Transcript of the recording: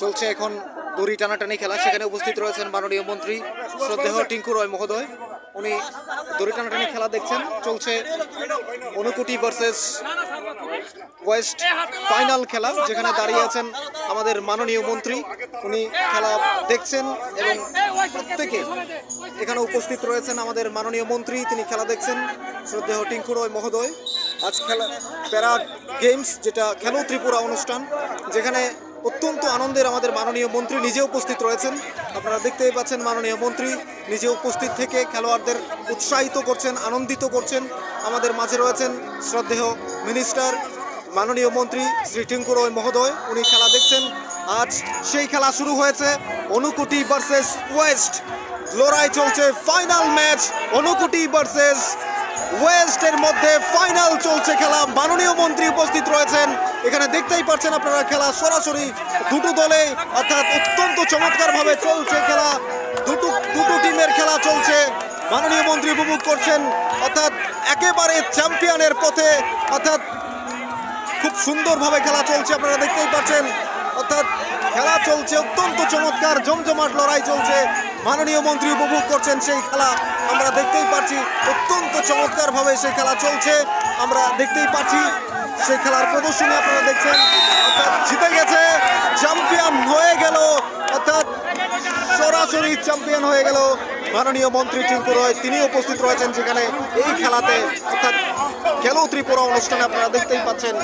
চলছে এখন দড়ি টানাটানি খেলা। সেখানে উপস্থিত রয়েছেন মাননীয় মন্ত্রী শ্রদ্ধেয় টিঙ্কু রয় মহোদয়। উনি দড়ি টানাটানি খেলা দেখছেন। চলছে অনুকুটি ভার্সেস ওয়েস্ট ফাইনাল খেলা, যেখানে দাঁড়িয়ে আছেন আমাদের মাননীয় মন্ত্রী। উনি খেলা দেখছেন এবং প্রত্যেকে এখানে উপস্থিত রয়েছেন আমাদের মাননীয় মন্ত্রী। তিনি খেলা দেখছেন শ্রদ্ধেয় টিঙ্কু রয় মহোদয়। আজ খেলা, প্যারা গেমস যেটা খেলো ত্রিপুরা অনুষ্ঠান, যেখানে অত্যন্ত আনন্দের আমাদের মাননীয় মন্ত্রী নিজে উপস্থিত রয়েছেন। আপনারা দেখতেই পাচ্ছেন মাননীয় মন্ত্রী নিজে উপস্থিত থেকে খেলোয়াড়দের উৎসাহিত করছেন, আনন্দিত করছেন। আমাদের মাঝে রয়েছেন শ্রদ্ধেয় মিনিস্টার মাননীয় মন্ত্রী শ্রী টিঙ্কু রয় মহোদয়। উনি খেলা দেখছেন। আজ সেই খেলা শুরু হয়েছে। অনুকুটি ভার্সেস ওয়েস্ট। লড়াই চলছে ফাইনাল ম্যাচ। অনুকুটি ভার্সেস ওয়েস্টের মধ্যে ফাইনাল চলছে খেলা। মাননীয় মন্ত্রী উপস্থিত রয়েছেন। এখানে দেখতেই পাচ্ছেন আপনারা খেলা সরাসরি দুটো দলে, অর্থাৎ অত্যন্ত চমৎকারভাবে চলছে খেলা। দুটো দুটো টিমের খেলা চলছে। মাননীয় মন্ত্রী উপভোগ করছেন, অর্থাৎ একেবারে চ্যাম্পিয়নের পথে, অর্থাৎ খুব সুন্দরভাবে খেলা চলছে, আপনারা দেখতেই পাচ্ছেন। অর্থাৎ খেলা চলছে, অত্যন্ত চমৎকার, জমজমাট লড়াই চলছে। মাননীয় মন্ত্রী উপভোগ করছেন সেই খেলা। আমরা দেখতেই পাচ্ছি, অত্যন্ত চমৎকারভাবে সেই খেলা চলছে। আমরা দেখতেই পাচ্ছি সেই খেলার প্রদর্শনী আপনারা দেখছেন। অর্থাৎ জিতে গেছে চ্যাম্পিয়ন হয়ে গেল। অর্থাৎ সরাসরি চ্যাম্পিয়ন হয়ে গেল মাননীয় মন্ত্রী টিঙ্কু রয়। তিনি উপস্থিত রয়েছেন যেখানে এই খেলাতে। অর্থাৎ খেলো ত্রিপুরা অনুষ্ঠানে আপনারা দেখতেই পাচ্ছেন।